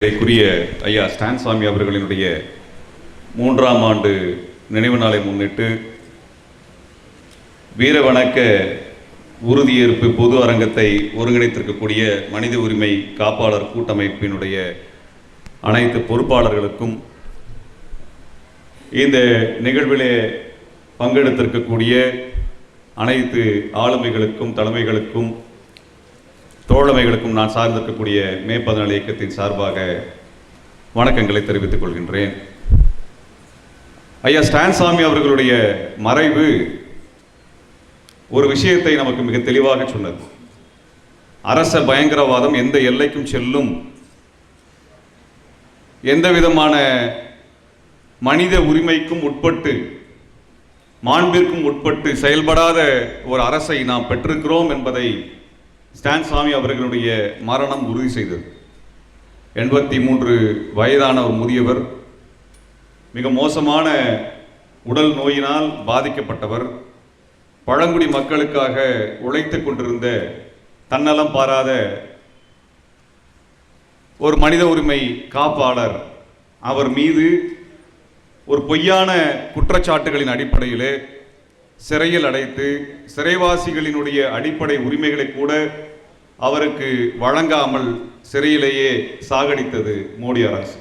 இதற்குரிய ஐயா ஸ்டான் சாமி அவர்களினுடைய மூன்றாம் ஆண்டு நினைவு நாளை முன்னிட்டு வீரவணக்க உறுதியேற்பு பொது அரங்கத்தை ஒருங்கிணைத்திருக்கக்கூடிய மனித உரிமை காப்பாளர் கூட்டமைப்பினுடைய அனைத்து பொறுப்பாளர்களுக்கும் இந்த நிகழ்விலே பங்கெடுத்திருக்கக்கூடிய அனைத்து ஆளுமைகளுக்கும் தலைமைகளுக்கும் தோழமைகளுக்கும் நான் சார்ந்திருக்கக்கூடிய மே பதினாலு இயக்கத்தின் சார்பாக வணக்கங்களை தெரிவித்துக் கொள்கின்றேன். ஐயா ஸ்டான்சாமி அவர்களுடைய மறைவு ஒரு விஷயத்தை நமக்கு மிக தெளிவாக சொன்னது. அரச பயங்கரவாதம் எந்த எல்லைக்கும் செல்லும் எந்த விதமான மனித உரிமைக்கும் உட்பட்டு மாண்பிற்கும் உட்பட்டு செயல்படாத ஒரு அரசை நாம் பெற்றிருக்கிறோம் என்பதை ஸ்டான் சுவாமி அவர்களுடைய மரணம் உறுதி செய்தது. எண்பத்தி மூன்று வயதான ஒரு முதியவர் மிக மோசமான உடல் நோயினால் பாதிக்கப்பட்டவர் பழங்குடி மக்களுக்காக உழைத்து கொண்டிருந்த தன்னலம் பாராத ஒரு மனித உரிமை காப்பாளர். அவர் மீது ஒரு பொய்யான குற்றச்சாட்டுகளின் அடிப்படையிலே சிறையில் அடைத்து சிறைவாசிகளினுடைய அடிப்படை உரிமைகளை கூட அவருக்கு வழங்காமல் சிறையிலேயே சாகடித்தது மோடி அரசு.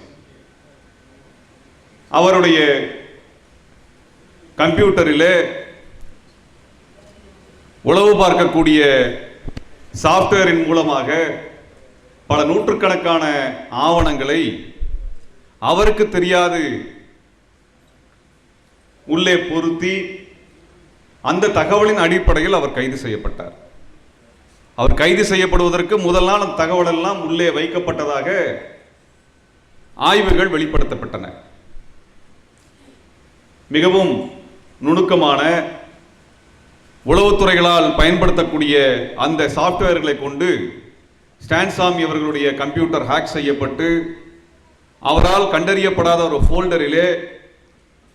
அவருடைய கம்ப்யூட்டரிலே உளவு பார்க்கக்கூடிய சாஃப்ட்வேரின் மூலமாக பல நூற்றுக்கணக்கான ஆவணங்களை அவருக்கு தெரியாது உள்ளே பொருத்தி அந்த தகவலின் அடிப்படையில் அவர் கைது செய்யப்பட்டார். அவர் கைது செய்யப்படுவதற்கு முதல் நாள் அந்த தகவல் எல்லாம் உள்ளே வைக்கப்பட்டதாக ஆய்வுகள் வெளிப்படுத்தப்பட்டன. மிகவும் நுணுக்கமான உளவுத்துறைகளால் பயன்படுத்தக்கூடிய அந்த சாஃப்ட்வேர்களை கொண்டு ஸ்டான்சாமி அவர்களுடைய கம்ப்யூட்டர் ஹேக் செய்யப்பட்டு அவரால் கண்டறியப்படாத ஒரு ஃபோல்டரிலே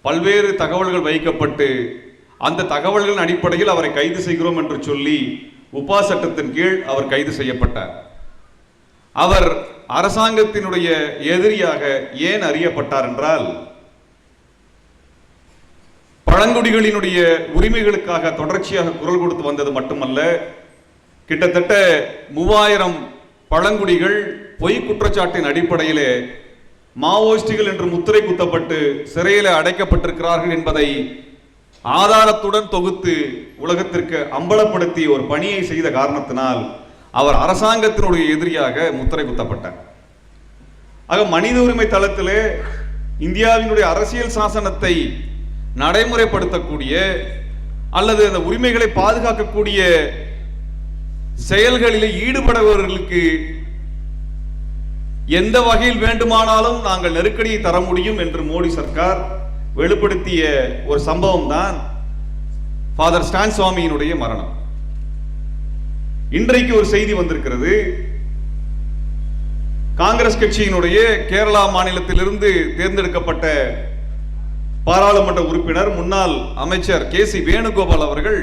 பல்வேறு தகவல்கள் வைக்கப்பட்டு அந்த தகவல்களின் அடிப்படையில் அவரை கைது செய்கிறோம் என்று சொல்லி உபா சட்டத்தின் கீழ் அவர் கைது செய்யப்பட்டார். அவர் அரசாங்கத்தினுடைய எதிரியாக ஏன் அறியப்பட்டார் என்றால் பழங்குடிகளினுடைய உரிமைகளுக்காக தொடர்ச்சியாக குரல் கொடுத்து வந்தது மட்டுமல்ல கிட்டத்தட்ட மூவாயிரம் பழங்குடிகள் பொய் குற்றச்சாட்டின் அடிப்படையிலே மாவோயிஸ்டுகள் என்று முத்திரை குத்தப்பட்டு சிறையில் அடைக்கப்பட்டிருக்கிறார்கள் என்பதை ஆதாரத்துடன் தொகுத்து உலகத்திற்கு அம்பலப்படுத்தி ஒரு பணியை செய்த காரணத்தினால் அவர் அரசாங்கத்தினுடைய எதிரியாக முத்திரை குத்தப்பட்டார். ஆக மனித உரிமை தளத்திலே இந்தியாவினுடைய அரசியல் சாசனத்தை நடைமுறைப்படுத்தக்கூடிய அல்லது அந்த உரிமைகளை பாதுகாக்கக்கூடிய செயல்களில் ஈடுபடுபவர்களுக்கு எந்த வகையில் வேண்டுமானாலும் நாங்கள் நெருக்கடியை தர முடியும் என்று மோடி சர்க்கார் வெளிப்படுத்திய ஒரு சம்பவம் தான் ஃபாதர் ஸ்டான் சுவாமியினுடைய மரணம். இன்றைக்கு ஒரு செய்தி வந்திருக்கிறது. காங்கிரஸ் கட்சியினுடைய கேரளா மாநிலத்திலிருந்து தேர்ந்தெடுக்கப்பட்ட பாராளுமன்ற உறுப்பினர் முன்னாள் அமைச்சர் கே சி வேணுகோபால் அவர்கள்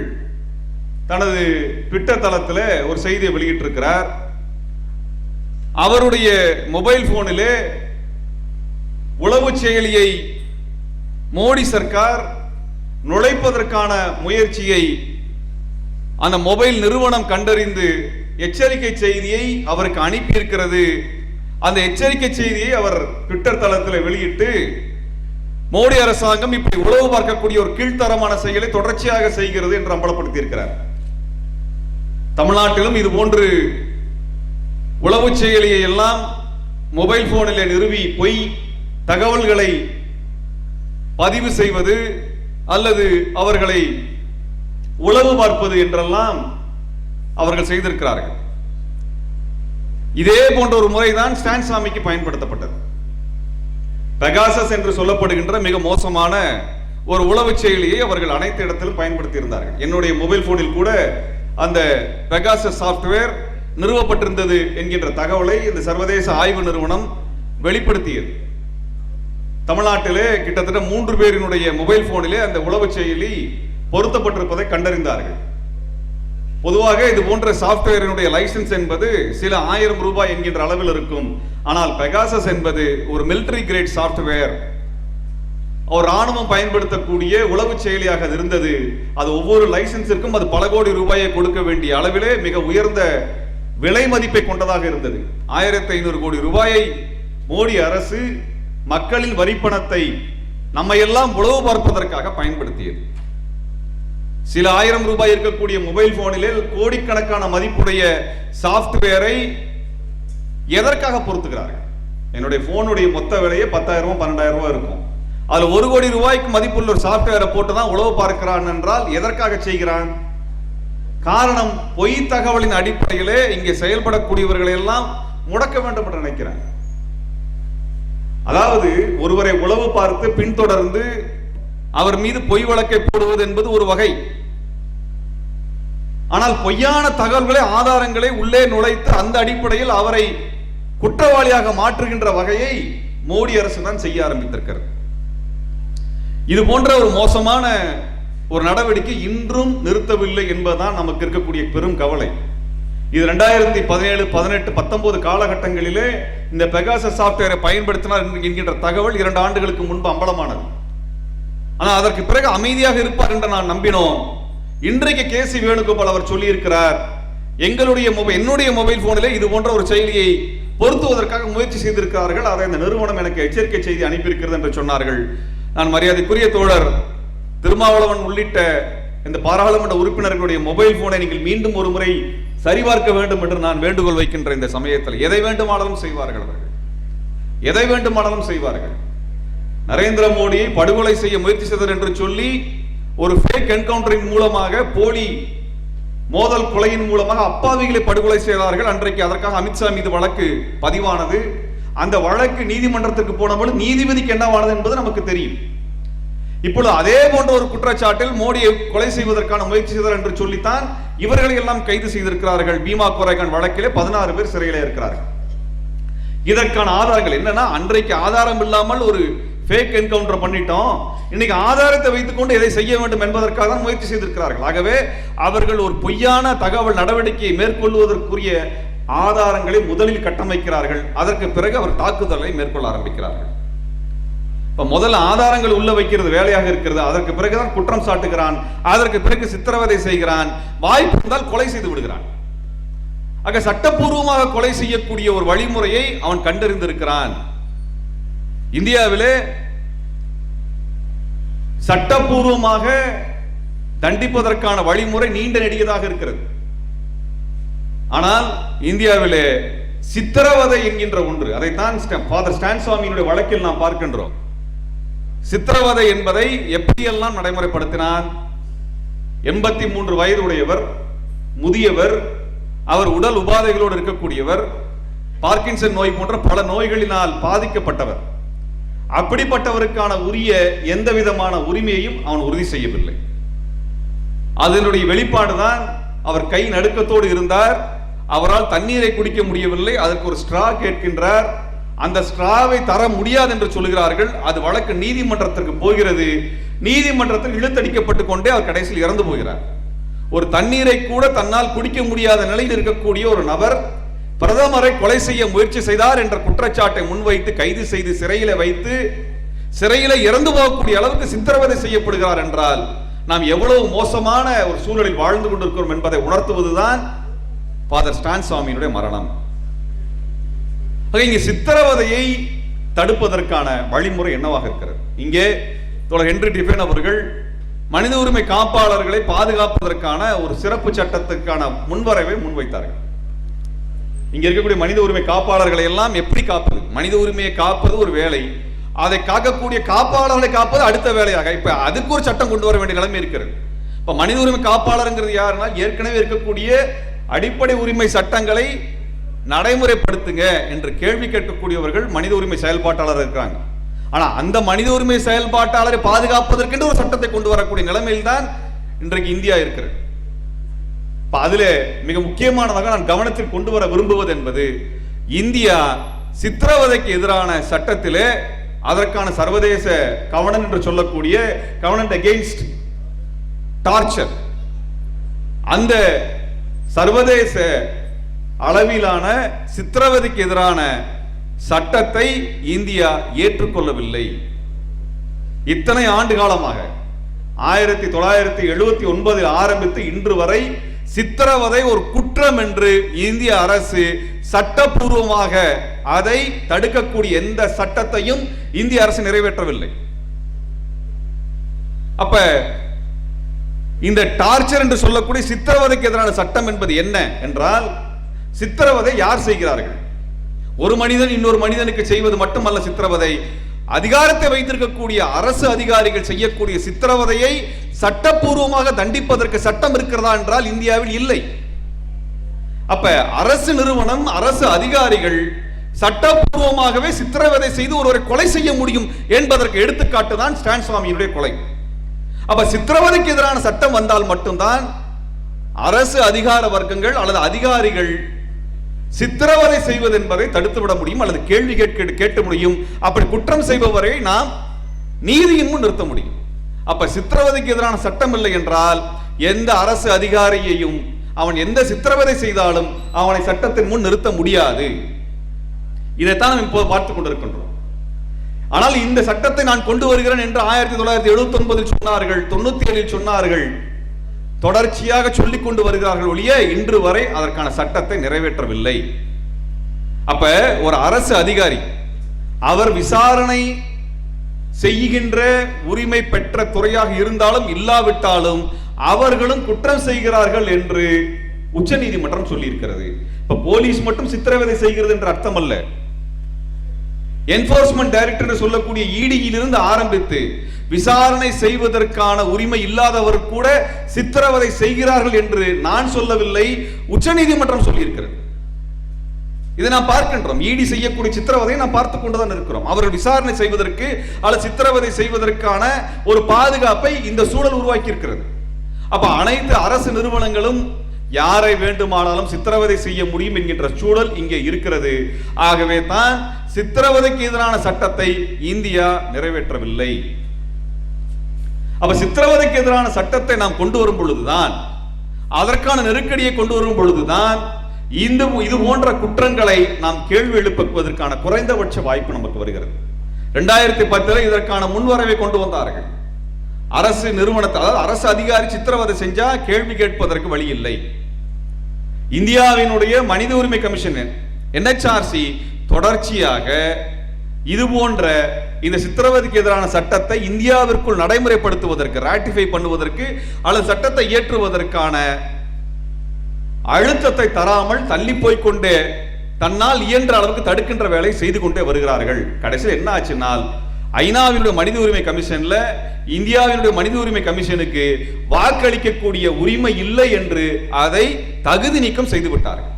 தனது ட்விட்டர் தளத்தில் ஒரு செய்தியை வெளியிட்டிருக்கிறார். அவருடைய மொபைல் போனிலே உளவு செயலியை மோடி சர்க்கார் நுழைப்பதற்கான முயற்சியை அந்த மொபைல் நிறுவனம் கண்டறிந்து எச்சரிக்கை செய்தியை அவருக்கு அனுப்பியிருக்கிறது. அந்த எச்சரிக்கை செய்தியை அவர் ட்விட்டர் தளத்தில் வெளியிட்டு மோடி அரசாங்கம் இப்படி உளவு பார்க்கக்கூடிய ஒரு கீழ்த்தரமான செயலை தொடர்ச்சியாக செய்கிறது என்று அம்பலப்படுத்தியிருக்கிறார். தமிழ்நாட்டிலும் இது போன்று உளவு செயலியை எல்லாம் மொபைல் போனில் நிறுவி பொய் தகவல்களை பதிவு செய்வது அல்லது அவர்களை உளவு பார்ப்பது என்றெல்லாம் அவர்கள் செய்திருக்கிறார்கள். இதே போன்ற ஒரு முறைதான் ஸ்டான் சாமிக்கு பயன்படுத்தப்பட்டது. பெகாசஸ் என்று சொல்லப்படுகின்ற மிக மோசமான ஒரு உளவு செயலியை அவர்கள் அனைத்து இடத்திலும் பயன்படுத்தி இருந்தார்கள் என்னுடைய மொபைல் போனில் கூட அந்த பெகாசஸ் சாஃப்ட்வேர் நிறுவப்பட்டிருந்தது என்கின்ற தகவலை இந்த சர்வதேச ஆய்வு நிறுவனம் வெளிப்படுத்தியது. தமிழ்நாட்டிலே கிட்டத்தட்ட மூன்று பேரினுடைய மொபைல் போனிலே அந்த உளவு செயலி பொருத்தப்பட்டிருப்பதை கண்டறிந்தார்கள். பொதுவாக இது போன்ற சாஃப்ட்வேரினுடைய லைசன்ஸ் என்பது சில ஆயிரம் ரூபாய் என்கின்ற அளவில் இருக்கும். ஆனால் பெகாசஸ் என்பது ஒரு மிலிட்டரி கிரேட் சாஃப்ட்வேர். ஒரு ராணுவம் பயன்படுத்தக்கூடிய உளவு செயலியாக அது இருந்தது. அது ஒவ்வொரு லைசன்ஸிற்கும் அது பல கோடி ரூபாயை கொடுக்க வேண்டிய அளவிலே மிக உயர்ந்த விலை மதிப்பை கொண்டதாக இருந்தது. ஆயிரத்தி ஐநூறு கோடி ரூபாயை மோடி அரசு மக்களின் வரிப்பணத்தை நம்ம எல்லாம் உளவு பார்ப்பதற்காக பயன்படுத்தியது. சில ஆயிரம் ரூபாய் இருக்கக்கூடிய மொபைல் போனிலே கோடிக்கணக்கான மதிப்புடைய சாஃப்ட்வேரை எதற்காக பொறுத்துக்கிறார்கள் என்னுடைய போனுடைய மொத்த விலையே பத்தாயிரம் ரூபாய் பன்னெண்டாயிரம் ரூபாய் இருக்கும். அதுல ஒரு கோடி ரூபாய்க்கு மதிப்புள்ள ஒரு சாஃப்ட்வேரை போட்டு தான் உழவு பார்க்கிறான் என்றால் எதற்காக செய்கிறான்? காரணம் பொய் தகவலின் அடிப்படையிலே இங்கே செயல்படக்கூடியவர்களை எல்லாம் முடக்க வேண்டும் என்று நினைக்கிறேன். அதாவது ஒருவரை உளவு பார்த்து பின்தொடர்ந்து அவர் மீது பொய் வழக்கை போடுவது என்பது ஒரு வகை. ஆனால் பொய்யான தகவல்களை ஆதாரங்களை உள்ளே நுழைத்து அந்த அடிப்படையில் அவரை குற்றவாளியாக மாற்றுகின்ற வகையை மோடி அரசு தான் செய்ய ஆரம்பித்திருக்கிறது. இது போன்ற ஒரு மோசமான ஒரு நடவடிக்கை இன்றும் நிறுத்தவில்லை என்பதுதான் நமக்கு இருக்கக்கூடிய பெரும் கவலை. இது ரெண்டாயிரத்தி பதினேழு பதினெட்டு பத்தொன்பது காலகட்டங்களிலே இந்த பெகாச சாஃப்ட்வேரை பயன்படுத்தினார் என்கின்ற தகவல் இரண்டு ஆண்டுகளுக்கு முன்பு அம்பலமானது. ஆனால் அதற்கு பிறகு அமைதியாக இருப்பார் என்று நான் நம்பினோம். இன்றைக்கு கே சி வேணுகோபால் அவர் சொல்லியிருக்கிறார் எங்களுடைய மொபைல் என்னுடைய மொபைல் போனிலே இது போன்ற ஒரு செயலியை பொருத்துவதற்காக முயற்சி செய்திருக்கிறார்கள். அதை இந்த நிறுவனம் எனக்கு எச்சரிக்கை செய்தி அனுப்பியிருக்கிறது என்று சொன்னார்கள். நான் மரியாதைக்குரிய தோழர் திருமாவளவன் உள்ளிட்ட இந்த பாராளுமன்ற உறுப்பினர்களுடைய மொபைல் போனை நீங்கள் மீண்டும் ஒரு முறை சரிபார்க்க வேண்டும் என்று நான் வேண்டுகோள் வைக்கின்ற இந்த சமயத்தில் எதை வேண்டுமானாலும் செய்வார்கள் அவர்கள். எதை வேண்டுமானாலும் செய்வார்கள். நரேந்திர மோடியை படுகொலை செய்ய முயற்சி செய்தர் என்று சொல்லி ஒரு ஃபேக் என்கவுண்டரின் மூலமாக போலி மோதல் கொலையின் மூலமாக அப்பாவிகளை படுகொலை செய்தார்கள். அன்றைக்கு அதற்காக அமித்ஷா மீது வழக்கு பதிவானது. அந்த வழக்கு நீதிமன்றத்துக்கு போனபோது நீதிபதிக்கு என்னவானது என்பது நமக்கு தெரியும். இப்பொழுது அதே போன்ற ஒரு குற்றச்சாட்டில் மோடியை கொலை செய்வதற்கான முயற்சி செய்தார் என்று சொல்லித்தான் இவர்களை எல்லாம் கைது செய்திருக்கிறார்கள். பீமா கோரேகான் வழக்கிலே பதினாறு பேர் சிறையில் இருக்கிறார்கள். இதற்கான ஆதாரங்கள் என்னன்னா அன்றைக்கு ஆதாரம் இல்லாமல் ஒரு ஃபேக் என்கவுண்டர் பண்ணிட்டோம். இன்னைக்கு ஆதாரத்தை வைத்துக்கொண்டு எதை செய்ய வேண்டும் என்பதற்காக தான் முயற்சி செய்திருக்கிறார்கள். ஆகவே அவர்கள் ஒரு பொய்யான தகவல் நடவடிக்கையை மேற்கொள்வதற்குரிய ஆதாரங்களை முதலில் கட்டமைக்கிறார்கள். அதற்கு பிறகு அவர் தாக்குதலை மேற்கொள்ள ஆரம்பிக்கிறார்கள். இப்ப முதல்ல ஆதாரங்கள் உள்ள வைக்கிறது வேலையாக இருக்கிறது. அதற்கு பிறகுதான் குற்றம் சாட்டுகிறான். அதற்கு பிறகு சித்திரவதை செய்கிறான். வாய்ப்பு இருந்தால் கொலை செய்து விடுகிறான். ஆக சட்டப்பூர்வமாக கொலை செய்யக்கூடிய ஒரு வழிமுறையை அவன் கண்டறிந்திருக்கிறான். இந்தியாவிலே சட்டப்பூர்வமாக தண்டிப்பதற்கான வழிமுறை நீண்ட நெடியதாக இருக்கிறது. ஆனால் இந்தியாவிலே சித்திரவதை என்கின்ற ஒன்று அதைத்தான் ஃபாதர் ஸ்டான் சுவாமியினுடைய வழக்கில் நாம் பார்க்கின்றோம். சித்திரவதை என்பதை எப்படியெல்லாம் நடைமுறைப்படுத்தினார்? எண்பத்தி மூன்று வயது உடையவர் முதியவர் அவர் உடல் உபாதைகளோடு இருக்கக்கூடியவர் பார்க்கின்சன் நோய் போன்ற பல நோய்களினால் பாதிக்கப்பட்டவர். அப்படிப்பட்டவருக்கான உரிய எந்த விதமான உரிமையையும் அவன் உறுதி செய்யவில்லை. அதனுடைய வெளிப்பாடுதான் அவர் கை நடுக்கத்தோடு இருந்தார். அவரால் தண்ணீரை குடிக்க முடியவில்லை. அதற்கு ஒரு ஸ்ட்ரா கேட்கின்றார். அந்த ஸ்ட்ராவை தர முடியாது என்று சொல்கிறார்கள் அது வழக்கு நீதிமன்றத்திற்கு போகிறது. நீதிமன்றத்தில் இழுத்தடிக்கப்பட்டு கொண்டே அவர் கடைசியில் இறந்து போகிறார். ஒரு தண்ணீரை கூட தன்னால் குடிக்க முடியாத நிலையில் இருக்கக்கூடிய ஒரு நபர் பிரதமரை கொலை செய்ய முயற்சி செய்தார் என்ற குற்றச்சாட்டை முன்வைத்து கைது செய்து சிறையில வைத்து சிறையில இறந்து போகக்கூடிய அளவுக்கு சித்திரவதை செய்யப்படுகிறார் என்றால் நாம் எவ்வளவு மோசமான ஒரு சூழலில் வாழ்ந்து கொண்டிருக்கிறோம் என்பதை உணர்த்துவதுதான் ஃபாதர் ஸ்டான் சுவாமியினுடைய மரணம். இங்கே சித்திரவதையை தடுப்பதற்கான வழிமுறை என்னவாக இருக்கிறது? இங்கே தோழர் ஹென்றி டிஃபன் அவர்கள் மனித உரிமை காப்பாளர்களை பாதுகாப்பதற்கான ஒரு சிறப்பு சட்டத்துக்கான முன்வரவை முன்வைத்தார்கள். இங்க இருக்கக்கூடிய மனித உரிமை காப்பாளர்களை எல்லாம் எப்படி காப்பது? மனித உரிமையை காப்பது ஒரு வேலை அதை காக்கக்கூடிய காப்பாளர்களை காப்பது அடுத்த வேலையாக. இப்ப அதுக்கு ஒரு சட்டம் கொண்டு வர வேண்டிய நிலைமை இருக்கிறது. இப்ப மனித உரிமை காப்பாளருங்கிறது யாருன்னா ஏற்கனவே இருக்கக்கூடிய அடிப்படை உரிமை சட்டங்களை நடைமுறைப்படுத்துங்க என்று கேள்வி கேட்கக்கூடியவர்கள் மனித உரிமை செயல்பாட்டாளர் இருக்கிறாங்க. ஆனா அந்த மனித உரிமை செயல்பாட்டாளரை பாதுகாப்பதற்கென்று ஒரு சட்டத்தை கொண்டு வரக்கூடிய நிலைமையில் தான் இன்றைக்கு இந்தியா இருக்கிறது. இப்போ அதில் மிக முக்கியமானதாக நான் கவனத்தில் கொண்டு வர விரும்புவது என்பது இந்தியா சித்திரவதைக்கு எதிரான சட்டத்திலே அதற்கான சர்வதேச கவனம் என்று சொல்லக்கூடிய கவனன் அகெயின்ஸ்ட் டார்ச்சர் அந்த சர்வதேச அளவிலான சித்திரவதைக்கு எதிரான சட்டத்தை இந்தியா ஏற்றுக்கொள்ளவில்லை. இத்தனை ஆண்டு காலமாக ஆயிரத்தி தொள்ளாயிரத்தி எழுபத்தி ஒன்பதில் ஆரம்பித்து இன்று வரை சித்திரவதை ஒரு குற்றம் என்று இந்திய அரசு சட்டப்பூர்வமாக அதை தடுக்கக்கூடிய எந்த சட்டத்தையும் இந்திய அரசு நிறைவேற்றவில்லை. அப்ப இந்த டார்ச்சர் என்று சொல்லக்கூடிய சித்திரவதைக்கு எதிரான சட்டம் என்பது என்ன என்றால் சித்திரவதை யார் செய்கிறார்கள்? ஒரு மனிதன் இன்னொரு மனிதனுக்கு செய்வது மட்டுமல்ல சித்திரவதை. அதிகாரத்தை வைத்திருக்கக்கூடிய அரசு அதிகாரிகள் செய்யக்கூடிய சித்திரவதையை சட்டப்பூர்வமாக தண்டிப்பதற்கு சட்டம் இருக்கிறதா என்றால் இந்தியாவில் இல்லை. அப்ப அரசு நிறுவனம் அரசு அதிகாரிகள் சட்டப்பூர்வமாகவே சித்திரவதை செய்து ஒருவரை கொலை செய்ய முடியும் என்பதற்கு எடுத்துக்காட்டு தான் ஸ்டான் சுவாமியினுடைய கொலை. அப்ப சித்திரவதைக்கு எதிரான சட்டம் வந்தால் மட்டும்தான் அரசு அதிகார வர்க்கங்கள் அல்லது அதிகாரிகள் சித்திரவதை செய்வது என்பதை தடுத்துவிட முடியும் அல்லது கேள்வி கேட்க கேட்க முடியும். அப்படி குற்றம் செய்பவரை நாம் நீதியின் முன் நிறுத்த முடியும். அப்ப சித்திரவதைக்கு எதிரான சட்டம் இல்லை என்றால் எந்த அரசு அதிகாரியையும் அவன் எந்த சித்திரவதை செய்தாலும் அவனை சட்டத்தின் முன் நிறுத்த முடியாது. இதைத்தான் நாம் இப்போது பார்த்துக் கொண்டிருக்கின்றோம். ஆனால் இந்த சட்டத்தை நான் கொண்டு வருகிறேன் என்று ஆயிரத்தி தொள்ளாயிரத்தி எழுபத்தி ஒன்பதில் சொன்னார்கள் தொண்ணூத்தி ஏழில் சொன்னார்கள். தொடர்ச்சியாக சொல்லிக் கொண்டு வருகிறார்கள் ஒழிய இன்று வரை அதற்கான சட்டத்தை நிறைவேற்றவில்லை. அப்ப ஒரு அரசு அதிகாரி அவர் விசாரணை செய்கின்ற உரிமை பெற்ற துறையாக இருந்தாலும் இல்லாவிட்டாலும் அவர்களும் குற்றம் செய்கிறார்கள் என்று உச்சநீதிமன்றம் சொல்லியிருக்கிறது. இப்ப போலீஸ் மட்டும் சித்திரவதை செய்கிறது என்ற அர்த்தம் அல்ல என்போர்ஸ்மெண்ட் டைரக்டர் சொல்லக்கூடிய இடியிலிருந்து ஆரம்பித்து விசாரணை செய்வதற்கான உரிமை இல்லாதவர் கூட சித்திரவதை செய்கிறார்கள் என்று நான் சொல்லவில்லை உச்சநீதிமன்றம் சொல்லியிருக்கிறது. இதை நாம் பார்க்கின்றோம். ஈடி செய்யக்கூடிய சித்திரவதையை நாம் பார்த்து கொண்டுதான் இருக்கிறோம். அவர்கள் விசாரணை செய்வதற்கு அல்லது சித்திரவதை செய்வதற்கான ஒரு பாதுகாப்பை இந்த சூழல் உருவாக்கி இருக்கிறது அப்ப அனைத்து அரசு நிறுவனங்களும் யாரை வேண்டுமானாலும் சித்திரவதை செய்ய முடியும் என்கின்ற சூழல் இங்கே இருக்கிறது. ஆகவே தான் சித்திரவதைக்கு எதிரான சட்டத்தை இந்தியா நிறைவேற்றவில்லை. அப்ப சித்திரவதைக்கு எதிரான சட்டத்தை நாம் கொண்டு வரும் பொழுதுதான் அதற்கான நெருக்கடியை கொண்டு வரும் பொழுதுதான் இந்த இது போன்ற குற்றங்களை நாம் கேள்வி எழுப்புவதற்கான குறைந்தபட்ச வாய்ப்பு நமக்கு வருகிறது. ரெண்டாயிரத்தி பத்துல இதற்கான முன்வரவை கொண்டு வந்தார்கள். அரசு நிறுவனத்தால் அதாவது அரசு அதிகாரி சித்திரவதை செஞ்சா கேள்வி கேட்பதற்கு வழி இல்லை. இந்தியாவினுடைய மனித உரிமை கமிஷன் என்ஹெச்ஆர்சி தொடர்ச்சியாக இது போன்ற இந்த சித்திரவதைக்கு எதிரான சட்டத்தை இந்தியாவிற்குள் நடைமுறைப்படுத்துவதற்கு ராட்டிஃபை பண்ணுவதற்கு அல்லது சட்டத்தை இயற்றுவதற்கான அழுத்தத்தை தராமல் தள்ளி போய்க்கொண்டே தன்னால் இயன்ற அளவுக்கு தடுக்கின்ற வேலை செய்து கொண்டே வருகிறார்கள். கடைசியில் என்ன ஆச்சுனால் ஐநாவினுடைய மனித உரிமை கமிஷன்ல இந்தியாவினுடைய மனித உரிமை கமிஷனுக்கு வாக்களிக்கக்கூடிய உரிமை இல்லை என்று அதை தகுதி நீக்கம் செய்து விட்டார்கள்.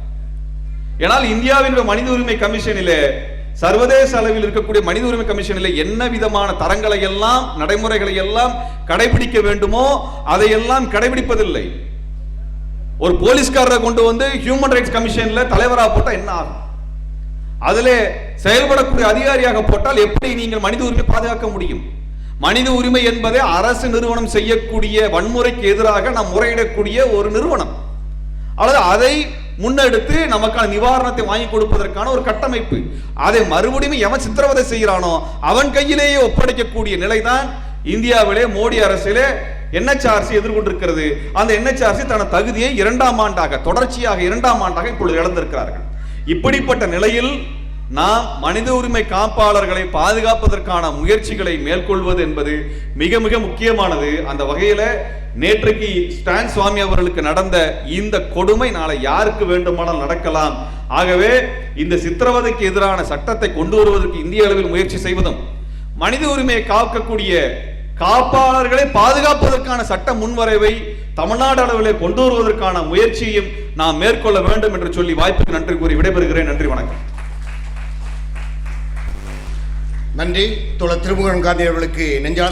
ஏனால் இந்தியாவின் மனித உரிமை கமிஷனிலே சர்வதேச அளவில் இருக்கக்கூடிய மனித உரிமை கமிஷனில் என்ன விதமான தரங்களை எல்லாம் நடைமுறைகளை எல்லாம் கடைபிடிக்க வேண்டுமோ அதையெல்லாம் கடைபிடிப்பதில்லை. ஒரு போலீஸ்காரரை கொண்டு வந்து ஹியூமன் ரைட்ஸ் கமிஷன்ல தலைவராக போட்டால் என்ன ஆகும்? அதில் செயல்படக்கூடிய அதிகாரியாக போட்டால் எப்படி நீங்கள் மனித உரிமை பாதுகாக்க முடியும்? மனித உரிமை என்பதை அரசு நிறுவனம் செய்யக்கூடிய வன்முறைக்கு எதிராக நாம் முறையிடக்கூடிய ஒரு நிறுவனம். அல்லது அதை முன்னெடுத்து நமக்கான நிவாரணத்தை வாங்கி கொடுப்பதற்கான ஒரு கட்டமைப்பு. அதை மறுபடியும் எவன் சித்திரவதை செய்கிறானோ அவன் கையிலேயே ஒப்படைக்கக்கூடிய நிலைதான் இந்தியாவிலே மோடி அரசிலே என்ஹெச்ஆர்சி எதிர்கொண்டிருக்கிறது. அந்த என்ஹெச்ஆர்சி தன தகுதியை இரண்டாம் ஆண்டாக தொடர்ச்சியாக இரண்டாம் ஆண்டாக இப்பொழுது இழந்திருக்கிறார்கள். இப்படிப்பட்ட நிலையில் நாம் மனித உரிமை காப்பாளர்களை பாதுகாப்பதற்கான முயற்சிகளை மேற்கொள்வது என்பது மிக மிக முக்கியமானது. அந்த வகையில் நேற்றைக்கு ஸ்டான் சுவாமி அவர்களுக்கு நடந்த இந்த கொடுமை நாளை யாருக்கு வேண்டுமானால் நடக்கலாம். ஆகவே இந்த சித்திரவதைக்கு எதிரான சட்டத்தை கொண்டு வருவதற்கு இந்திய அளவில் முயற்சி செய்வதும் மனித உரிமையை காக்கக்கூடிய காப்பாளர்களை பாதுகாப்பதற்கான சட்ட முன்வரைவை தமிழ்நாடு அளவில் கொண்டு வருவதற்கான முயற்சியையும் நாம் மேற்கொள்ள வேண்டும் என்று சொல்லி வாய்ப்புக்கு நன்றி கூறி விடைபெறுகிறேன். நன்றி வணக்கம். நன்றி. தோழர் திருமுகன் காந்தி அவர்களுக்கு நெஞ்சார்ந்த